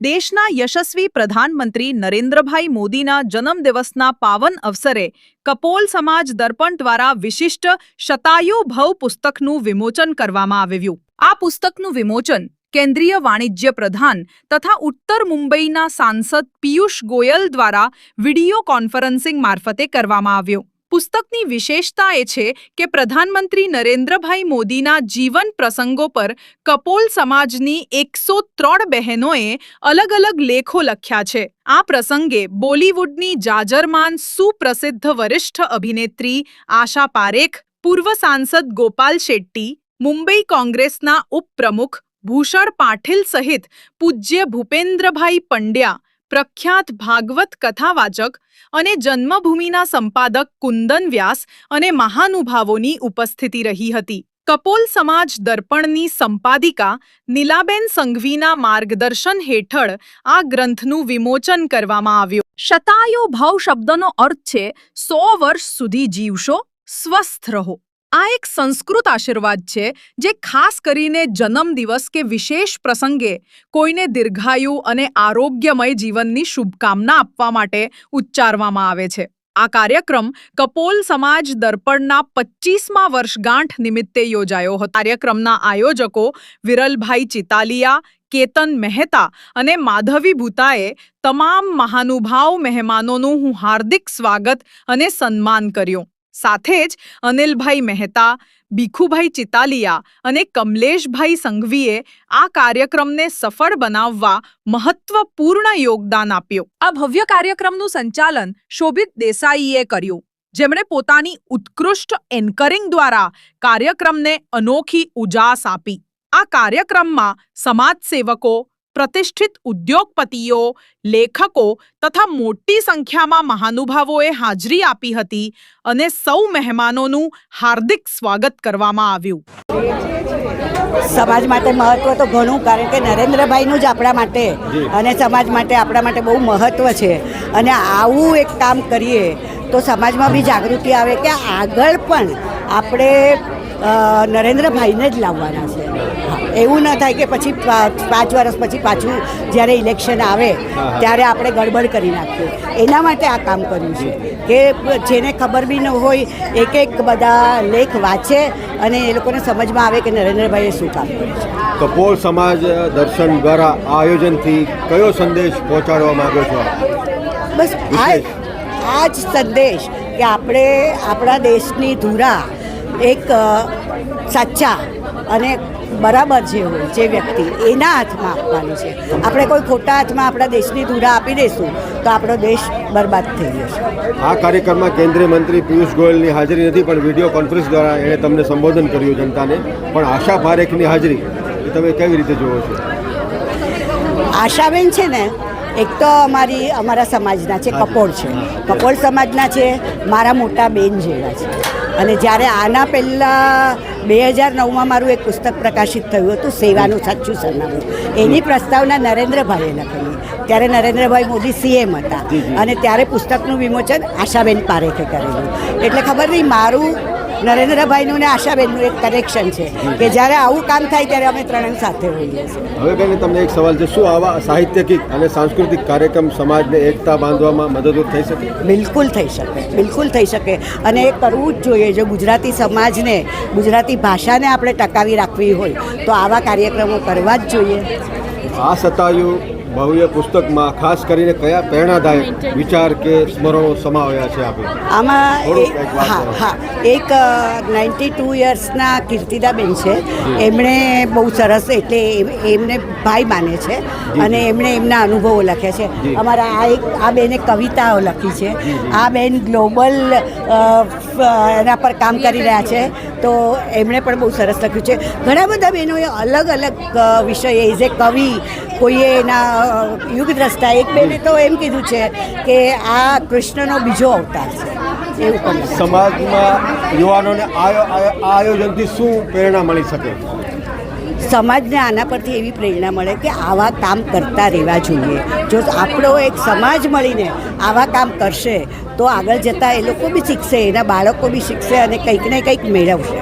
દેશના યશસ્વી પ્રધાનમંત્રી નરેન્દ્રભાઈ મોદીના જન્મદિવસના પાવન અવસરે કપોલ સમાજ દર્પણ દ્વારા વિશિષ્ટ શતાયુ ભવ પુસ્તકનું વિમોચન કરવામાં આવ્યું. આ પુસ્તકનું વિમોચન કેન્દ્રીય વાણિજ્ય પ્રધાન તથા ઉત્તર મુંબઈના સાંસદ પિયુષ ગોયલ દ્વારા વીડિયો કોન્ફરન્સિંગ મારફતે કરવામાં આવ્યું. પુસ્તકની વિશેષતા એ છે કે પ્રધાનમંત્રી નરેન્દ્રભાઈ મોદીના જીવન પ્રસંગો પર કપોલ સમાજની એકસો ત્રણ બહેનોએ અલગ અલગ લેખો લખ્યા છે. આ પ્રસંગે બોલિવૂડની જાજરમાન સુપ્રસિદ્ધ વરિષ્ઠ અભિનેત્રી આશા પારેખ, પૂર્વ સાંસદ ગોપાલ શેટ્ટી, મુંબઈ કોંગ્રેસના ઉપપ્રમુખ ભૂષણ પાટીલ સહિત પૂજ્ય ભૂપેન્દ્રભાઈ પંડ્યા પ્રખ્યાત ભાગવત કથાવાચક અને જન્મભૂમિના સંપાદક કુંદન વ્યાસ અને મહાનુભાવોની ઉપસ્થિતિ રહી હતી. કપોલ સમાજ દર્પણની સંપાદિકા નીલાબેન સંઘવીના માર્ગદર્શન હેઠળ આ ગ્રંથનું વિમોચન કરવામાં આવ્યું. શતાયો ભાવ શબ્દનો અર્થ છે, સો વર્ષ સુધી જીવશો, સ્વસ્થ રહો. આ એક સંસ્કૃત આશીર્વાદ છે, જે ખાસ કરીને જન્મદિવસ કે વિશેષ પ્રસંગે કોઈને દીર્ઘાયુ અને આરોગ્યમય જીવનની શુભકામના આપવા માટે ઉચ્ચારવામાં આવે છે. આ કાર્યક્રમ કપોલ સમાજ દર્પણના પચીસમા વર્ષગાંઠ નિમિત્તે યોજાયો હતો. કાર્યક્રમના આયોજકો વિરલભાઈ ચિતાલિયા, કેતન મહેતા અને માધવી ભૂતાએ તમામ મહાનુભાવ મહેમાનોનું હું હાર્દિક સ્વાગત અને સન્માન કર્યું. સાથે જ અનિલભાઈ મહેતા, ભીખુભાઈ ચિતાલિયા અને કમલેશભાઈ સંઘવીએ આ કાર્યક્રમને સફળ બનાવવા મહત્વપૂર્ણ યોગદાન આપ્યું. આ ભવ્ય કાર્યક્રમનું સંચાલન શોભિત દેસાઈએ કર્યું. જેમણે પોતાની ઉત્કૃષ્ટ એન્કરિંગ દ્વારા કાર્યક્રમને અનોખી ઉજાસ આપી. આ કાર્યક્રમમાં સમાજસેવકો પ્રતિષ્ઠિત ઉદ્યોગપતિઓ લેખકો તથા મોટી સંખ્યામાં મહાનુભાવોએ હાજરી આપી હતી અને સૌ મહેમાનોનું હાર્દિક સ્વાગત કરવામાં આવ્યું. સમાજ માટે મહત્વ તો ઘણું કારણ કે નરેન્દ્રભાઈનું જ આપણા માટે અને સમાજ માટે આપણા માટે બહુ મહત્વ છે. અને આવું એક કામ કરીએ તો સમાજમાં બી જાગૃતિ આવે કે આગળ પણ આપણે નરેન્દ્રભાઈને જ લાવવાના છે. એવું ન થાય કે પછી પાંચ વર્ષ પછી પાછું જ્યારે ઇલેક્શન આવે ત્યારે આપણે ગડબડ કરી નાખીએ. એના માટે આ કામ કર્યું છે. કે જેને ખબર બી ન હોય એક એક બધા લેખ વાંચે અને એ લોકોને સમજમાં આવે કે નરેન્દ્રભાઈએ શું કામ કર્યું છે. કપોલ સમાજ દર્શન દ્વારા આ આયોજનથી કયો સંદેશ પહોંચાડવા માંગો છો બસ આ આ જ સંદેશ કે આપણે આપણા દેશની ધુરા એક સાચા અને બરાબર જે હોય જે વ્યક્તિ એના હાથમાં આપવાની છે. આપણે કોઈ ખોટા હાથમાં આપણા દેશની ધૂરા આપી દઈશું તો આપણો દેશ બરબાદ થઈ જશે. આ કાર્યક્રમમાં કેન્દ્રીય મંત્રી પિયુષ ગોયલની હાજરી નથી પણ વીડિયો કોન્ફરન્સ દ્વારા એણે તમને સંબોધન કર્યું જનતાને. પણ આશા પારેખની હાજરી એ તમે કેવી રીતે જુઓ છો? આશાબેન છે ને એક તો અમારી અમારા સમાજના છે કપોળ છે. કપોળ સમાજના છે મારા મોટા બેન જેવા છે. અને જ્યારે આના પહેલાં બે હજાર નવમાં મારું એક પુસ્તક પ્રકાશિત થયું હતું સેવાનું સાચું સરનામું. એની પ્રસ્તાવના નરેન્દ્રભાઈએ લખેલી. ત્યારે નરેન્દ્રભાઈ મોદી સીએમ હતા. અને ત્યારે પુસ્તકનું વિમોચન આશાબેન પારેખે કરેલું. એટલે ખબર નહીં મારું નરેન્દ્રભાઈનું ને આશાબેનનું એક કનેક્શન છે કે જ્યારે આવું કામ થાય ત્યારે અમે ત્રણેય સાથે હોઈએ હવે બેન તમને એક સવાલ છે. શું આવા સાહિત્યિક અને સાંસ્કૃતિક કાર્યક્રમ સમાજને એકતા બાંધવામાં મદદરૂપ થઈ શકે? બિલકુલ થઈ શકે બિલકુલ થઈ શકે. અને એ કરવું જ જોઈએ. જો ગુજરાતી સમાજને ગુજરાતી ભાષાને આપણે ટકાવી રાખવી હોય તો આવા કાર્યક્રમો કરવા જ જોઈએ. આ સતાયુ ભવ્ય પુસ્તકમાં ખાસ કરીને કયા પ્રેરણાદાયક વિચાર કે સ્મરણો સમાવ્યા છે આપણે આમાં હા હા. એક નાઇન્ટી ટુ યર્સના કીર્તિદાબેન છે. એમણે બહુ સરસ એટલે એમ- એમને ભાઈ માને છે અને એમણે એમના અનુભવો લખ્યા છે. અમારા આ એક આ બેને કવિતાઓ લખી છે. આ બેન ગ્લોબલ એના પર કામ કરી રહ્યા છે. તો એમણે પણ બહુ સરસ લખ્યું છે. ઘણા બધા બહેનોએ અલગ અલગ વિષય. એઝ એ કવિ કોઈએ એના અ, યુગ દ્રષ્ટા એક બેને તો એમ કીધું છે કે આ કૃષ્ણનો બીજો અવતાર છે. એવું પણ સમાજમાં યુવાનોને આયોજનથી શું પ્રેરણા મળી શકે? સમાજને આના પરથી એવી પ્રેરણા મળે કે આવા કામ કરતા રહેવા જોઈએ. જો આપણો એક સમાજ મળીને આવા કામ કરશે તો આગળ જતાં એ લોકો બી શીખશે એના બાળકો બી શીખશે અને કંઈક ને કંઈક મેળવશે.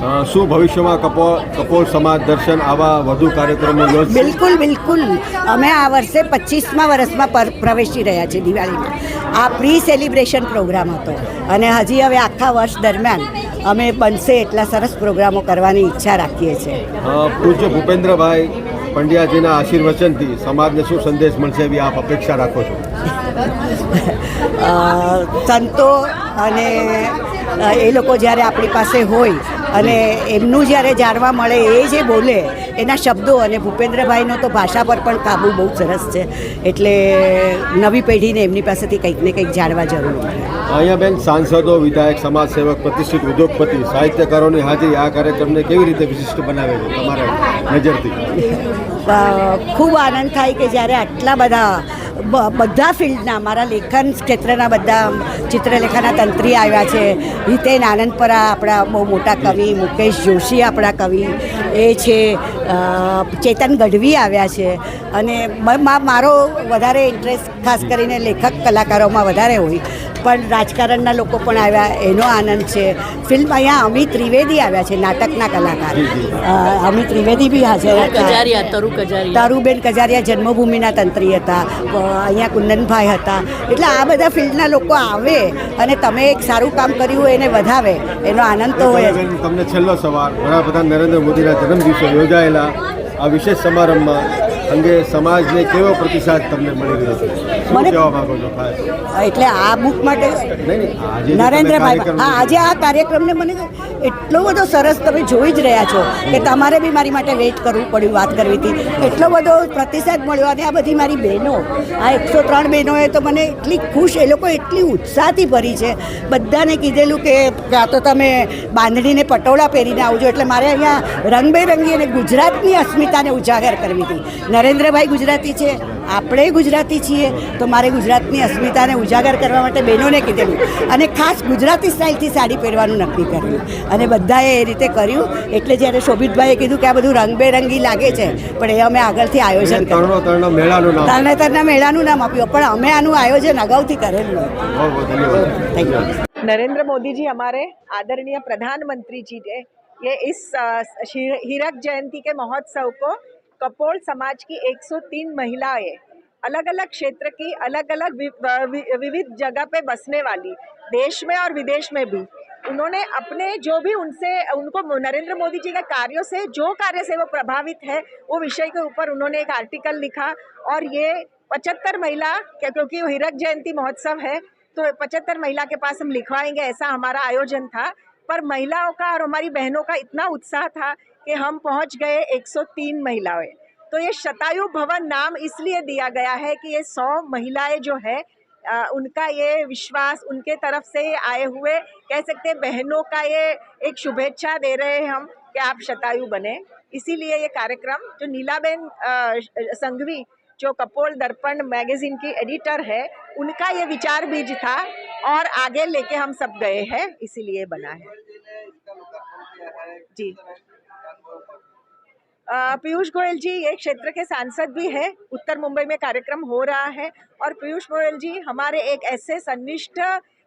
શું ભવિષ્યમાં કપોળ કપોળ સમાજ દર્શન આવા વધુ કાર્યક્રમો યોજશે? બિલકુલ બિલકુલ. અમે આ વર્ષે પચીસમા વર્ષમાં પ્રવેશી રહ્યા છીએ દિવાળીમાં. આ પ્રી સેલિબ્રેશન પ્રોગ્રામ હતો. અને હજી હવે આખા વર્ષ દરમિયાન અમે બનશે એટલા સરસ પ્રોગ્રામો કરવાની ઈચ્છા રાખીએ છીએ. પૂજ્ય ભૂપેન્દ્રભાઈ પંડ્યાજીના આશીર્વચનથી સમાજને શું સંદેશ મળશે એવી આપ અપેક્ષા રાખો છો? સંતો અને એ લોકો જ્યારે આપણી પાસે હોય અને એમનું જ્યારે જાણવા મળે એ જે બોલે એના શબ્દો અને ભૂપેન્દ્રભાઈનો તો ભાષા પર પણ કાબુ બહુ સરસ છે. એટલે નવી પેઢીને એમની પાસેથી કંઈક ને કંઈક જાણવા જરૂર અહીંયા બેન સાંસદો વિધાયક સમાજસેવક પ્રતિષ્ઠિત ઉદ્યોગપતિ સાહિત્યકારોની હાજરી આ કાર્યક્રમને કેવી રીતે વિશિષ્ટ બનાવે છે તમારા નજરથી? ખૂબ આનંદ થાય કે જ્યારે આટલા બધા બધા ફિલ્ડના, મારા લેખન ક્ષેત્રના બધા ચિત્રલેખાના તંત્રી આવ્યા છે. હિતેન આનંદપરા આપણા બહુ મોટા કવિ, મુકેશ જોશી આપણા કવિ એ છે. ચેતન ગઢવી આવ્યા છે. અને મારો વધારે ઇન્ટરેસ્ટ ખાસ કરીને લેખક કલાકારોમાં વધારે હોય. પણ રાજકારણના લોકો પણ આવ્યા એનો આનંદ છે. ફિલ્મ અહીંયા અમિત ત્રિવેદી આવ્યા છે નાટકના કલાકાર. અમિત ત્રિવેદી બી હાજર હતા. તરુબેન કજારિયા જન્મભૂમિના તંત્રી હતા. અહીંયા કુંદનભાઈ હતા. એટલે આ બધા ફિલ્ડના લોકો આવે અને તમે એક સારું કામ કર્યું હોય એને વધાવે. એનો આનંદ તો હોય જ. તમને છેલ્લો સવાલ. બધા નરેન્દ્ર મોદીના જન્મદિવસે યોજાયેલા ಆ ವಿಶೇಷ ಸಮಾರಂಭ અંગે સમાજને કેવો પ્રતિસાદ તમને મળી રહ્યો છે? શું કહેવા માંગો છો ખાસ? એટલે આ બુક માટે નરેન્દ્રભાઈ હા આજે આ કાર્યક્રમને મને એટલો બધો સરસ તમે જોઈ જ રહ્યા છો કે તમારે બી મારી માટે વેઇટ કરવું પડ્યું વાત કરવી હતી. એટલો બધો પ્રતિસાદ મળ્યો. અને આ બધી મારી બહેનો આ એકસો ત્રણ બહેનોએ તો મને એટલી ખુશ એ લોકો એટલી ઉત્સાહથી ભરી છે. બધાને કીધેલું કે કાં તો તમે બાંધણીને પટોળા પહેરીને આવજો. એટલે મારે અહીંયા રંગબેરંગી અને ગુજરાતની અસ્મિતાને ઉજાગર કરવી હતી. નરેન્દ્રભાઈ ગુજરાતી છે આપણે ગુજરાતી છીએ તો મારે ગુજરાતની અસ્મિતાને ઉજાગર કરવા માટે બહેનોને કીધેલું અને ખાસ ગુજરાતી સ્ટાઇલથી સાડી પહેરવાનું નક્કી કર્યું અને બધાએ એ રીતે કર્યું એટલે જ્યારે શોભિતભાઈએ કીધું કે આ બધું રંગબેરંગી લાગે છે પણ એ અમે આગળથી આયોજન એને કર્યું તરણો તરણો મેળાનું નામ તરણેતરના મેળાનું નામ આપ્યું પણ અમે આનું આયોજન અગાઉથી કરેલું બહુ બહુ ધન્યવાદ થેન્ક યુ नरेंद्र मोदी जी हमारे आदरणीय प्रधानमंत्री जी ने ये इस अ, शी- हीरक जयंती के महोत्सव को कपोल समाज की 103 महिलाएँ अलग अलग क्षेत्र की अलग अलग विविध जगह पे बसने वाली, देश में और विदेश में भी। उन्होंने अपने जो भी उनसे, उनको नरेंद्र मोदी जी के कार्यों से, जो कार्य से वो प्रभावित है, वो विषय के ऊपर उन्होंने एक आर्टिकल लिखा। और ये पचहत्तर महिला, क्या- क्योंकि हीरक जयंती महोत्सव है तो पचहत्तर महिला के पास हम लिखवाएँगे, ऐसा हमारा आयोजन था। पर महिलाओं का और हमारी बहनों का इतना उत्साह था कि हम पहुँच गए 103 महिलाएँ। तो ये शतायु भवन नाम इसलिए दिया गया है कि ये सौ महिलाएँ जो है अ, उनका ये विश्वास उनके तरफ़ से आए हुए कह सकते हैं बहनों का ये एक शुभेच्छा दे रहे हैं हम कि आप शतायु बने। इसीलिए ये कार्यक्रम जो नीलाबेन संघवी जो कपोल दर्पण मैगजीन की एडिटर है उनका ये विचार बीज था और आगे लेके हम सब गए हैं इसीलिए बना है। जी। पीयूष गोयल जी ये क्षेत्र के सांसद भी है। उत्तर मुंबई में कार्यक्रम हो रहा है और पीयूष गोयल जी हमारे एक ऐसे सन्निष्ठ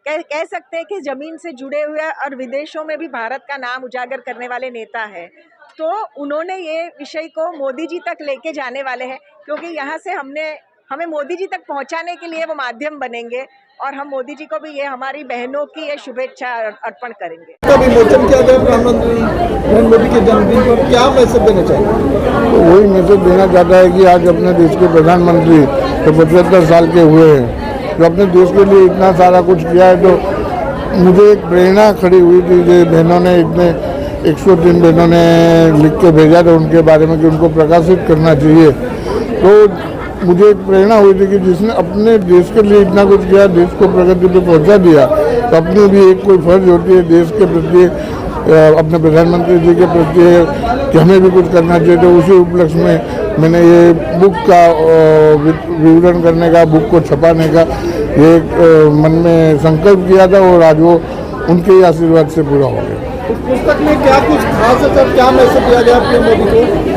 कह, कह सकते हैं कि ज़मीन से जुड़े हुए और विदेशों में भी भारत का नाम उजागर करने वाले नेता है। तो उन्होंने ये विषय को मोदी जी तक लेके जाने वाले हैं क्योंकि यहाँ से हमने हमें मोदी जी तक पहुँचाने के लिए वो माध्यम बनेंगे। और हम मोदी जी को भी ये हमारी बहनों की ये शुभेच्छा अर्पण करेंगे। का विमोचन किया गया प्रधानमंत्री नरेंद्र मोदी के जन्मदिन पर क्या मैसेज देना चाहिए वही मैसेज देना चाहता है कि आज अपने देश के प्रधानमंत्री जो पचहत्तर साल के हुए हैं जो अपने देश के लिए इतना सारा कुछ किया है तो मुझे एक प्रेरणा खड़ी हुई थी जो बहनों ने इतने 103 बहनों ने लिख के भेजा था उनके बारे में कि उनको प्रकाशित करना चाहिए। तो मुझे प्रेरणा हुई थी कि जिसने अपने देश के लिए इतना कुछ किया, देश को प्रगति पे पहुँचा दिया तो अपनी भी एक कोई फ़र्ज़ होती है देश के प्रति अपने प्रधानमंत्री जी के प्रति कि हमें भी कुछ करना चाहिए। तो उसी उपलक्ष्य में मैंने ये बुक का विवरण करने का, बुक को छपाने का, ये मन में संकल्प किया था और आज वो उनके ही आशीर्वाद से पूरा हो गया। पुस्तक में क्या कुछ खास है क्या मैसेज दिया गया अपने मोदी को?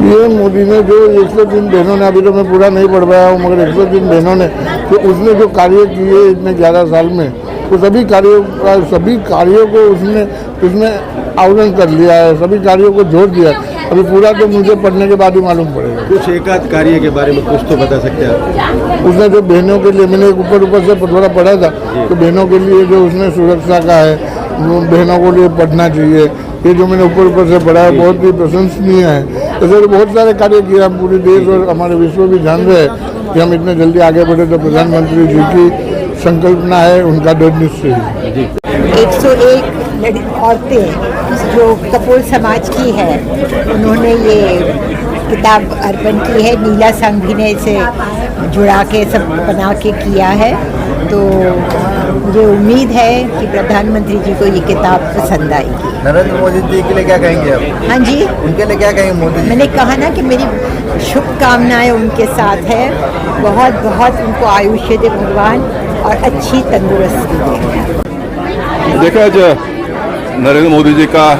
ये मोदी ने जो एक सौ तीन बहनों ने अभी तो मैं पूरा नहीं पढ़ पाया हूँ मगर एक सौ तीन बहनों ने तो उसने जो कार्य किए इतने ग्यारह साल में वो सभी कार्यों का सभी कार्यों को उसने उसमें आवरण कर लिया है सभी कार्यों को जोड़ दिया है। अभी पूरा तो मुझे पढ़ने के बाद ही मालूम पड़ेगा। कुछ एकाध कार्य के बारे में कुछ तो बता सकते हैं उसने जो बहनों के लिए मैंने ऊपर ऊपर से थोड़ा पढ़ा था तो बहनों के लिए जो उसने सुरक्षा का है बहनों को लिए पढ़ना चाहिए ये जो मैंने ऊपर ऊपर से पढ़ा है बहुत ही प्रशंसनीय है। ऐसे तो बहुत सारे कार्य किए हम पूरे देश और हमारे विश्व भी जान रहे हैं कि हम इतने जल्दी आगे बढ़े तो प्रधानमंत्री जी की संकल्पना है उनका दृढ़ निश्चय है। 101 लड़- औरतें जो कपूर समाज की है उन्होंने ये किताब अर्पण की है नीला संघ ने इसे जुड़ा के सब बना के किया है। तो मुझे उम्मीद है कि प्रधानमंत्री जी को ये किताब पसंद आएगी। नरेंद्र मोदी जी के लिए क्या कहेंगे आप? हाँ जी। उनके लिए क्या कहेंगे मोदी जी? मैंने कहा ना कि मेरी शुभकामनाएँ उनके साथ है। बहुत बहुत उनको आयुष्य दे भगवान और अच्छी तंदुरुस्ती दे। देखा आज नरेंद्र मोदी जी का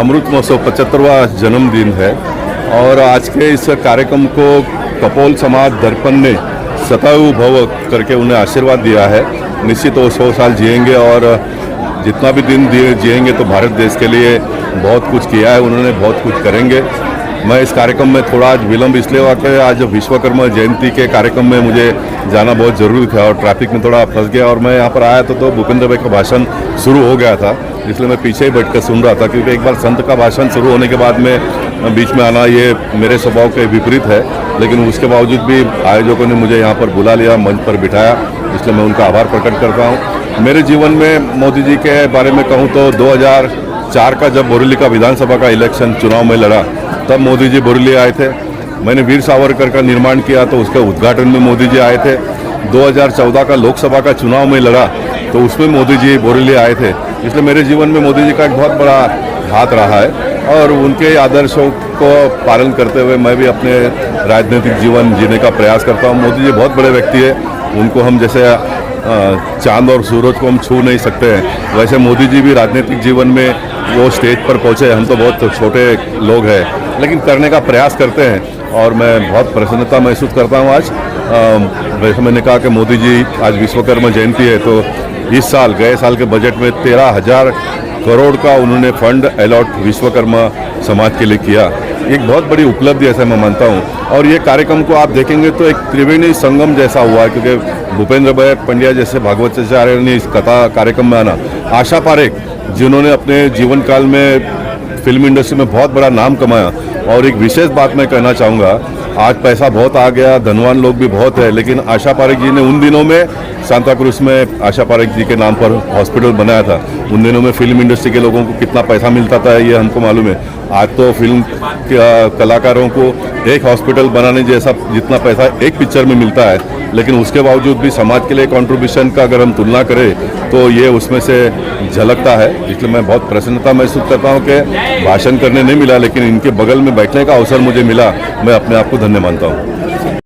अमृत महोत्सव पचहत्तरवा जन्मदिन है और आज के इस कार्यक्रम को कपोल समाज दर्पण ने सतायु भव करके उन्हें आशीर्वाद दिया है। निश्चित वो सौ साल जिएँगे और जितना भी दिन जिएँगे तो भारत देश के लिए बहुत कुछ किया है, उन्होंने बहुत कुछ करेंगे। मैं इस कार्यक्रम में थोड़ा आज विलंब इसलिए हुआ कि आज विश्वकर्मा जयंती के कार्यक्रम में मुझे जाना बहुत ज़रूरी था और ट्रैफ़िक में थोड़ा फंस गया और मैं यहाँ पर आया था तो भूपेंद्र भाई का भाषण शुरू हो गया था। इसलिए मैं पीछे ही बैठ कर सुन रहा था, क्योंकि एक बार संत का भाषण शुरू होने के बाद में बीच में आना ये मेरे स्वभाव के विपरीत है। लेकिन उसके बावजूद भी आयोजकों ने मुझे यहाँ पर बुला लिया, मंच पर बिठाया, इसलिए मैं उनका आभार प्रकट करता हूँ। मेरे जीवन में मोदी जी के बारे में कहूँ तो 2004 का जब बोरेली का विधानसभा का इलेक्शन चुनाव में लड़ा, तब मोदी जी बोरेली आए थे। मैंने वीर सावरकर का निर्माण किया तो उसका उद्घाटन में मोदी जी आए थे। 2014 का लोकसभा का चुनाव में लड़ा तो उसमें मोदी जी बोरेली आए थे। इसलिए मेरे जीवन में मोदी जी का एक बहुत बड़ा हाथ रहा है और उनके आदर्शों को पालन करते हुए मैं भी अपने राजनीतिक जीवन जीने का प्रयास करता हूँ। मोदी जी बहुत बड़े व्यक्ति है। उनको हम जैसे चाँद और सूरज को हम छू नहीं सकते हैं। वैसे मोदी जी भी राजनीतिक जीवन में वो स्टेज पर पहुँचे। हम तो बहुत छोटे लोग हैं, लेकिन करने का प्रयास करते हैं और मैं बहुत प्रसन्नता महसूस करता हूँ आज। वैसे मैंने कहा कि मोदी जी आज विश्वकर्मा जयंती है तो इस साल, गए साल के बजट में तेरह हज़ार करोड़ का उन्होंने फंड अलॉट विश्वकर्मा समाज के लिए किया। एक बहुत बड़ी उपलब्धि ऐसा मैं मानता हूँ। और ये कार्यक्रम को आप देखेंगे तो एक त्रिवेणी संगम जैसा हुआ है क्योंकि भूपेंद्र भाई पंड्या जैसे भागवताचार्य ने इस कथा कार्यक्रम में आना। आशा पारेख, जिन्होंने अपने जीवन काल में फ़िल्म इंडस्ट्री में बहुत बड़ा नाम कमाया। और एक विशेष बात मैं कहना चाहूँगा, आज पैसा बहुत आ गया, धनवान लोग भी बहुत है, लेकिन आशा पारेख जी ने उन दिनों में सांता क्रूज में आशा पारेख जी के नाम पर हॉस्पिटल बनाया था। उन दिनों में फ़िल्म इंडस्ट्री के लोगों को कितना पैसा मिलता था, ये हमको मालूम है। आज तो फ़िल्म कलाकारों को एक हॉस्पिटल बनाने जैसा जितना पैसा एक पिक्चर में मिलता है, लेकिन उसके बावजूद भी समाज के लिए कंट्रीब्यूशन का अगर हम तुलना करें तो ये उसमें से झलकता है। इसलिए मैं बहुत प्रसन्नता महसूस करता हूँ कि भाषण करने नहीं मिला, लेकिन इनके बगल में बैठने का अवसर मुझे मिला। मैं अपने आप को धन्य मानता हूँ।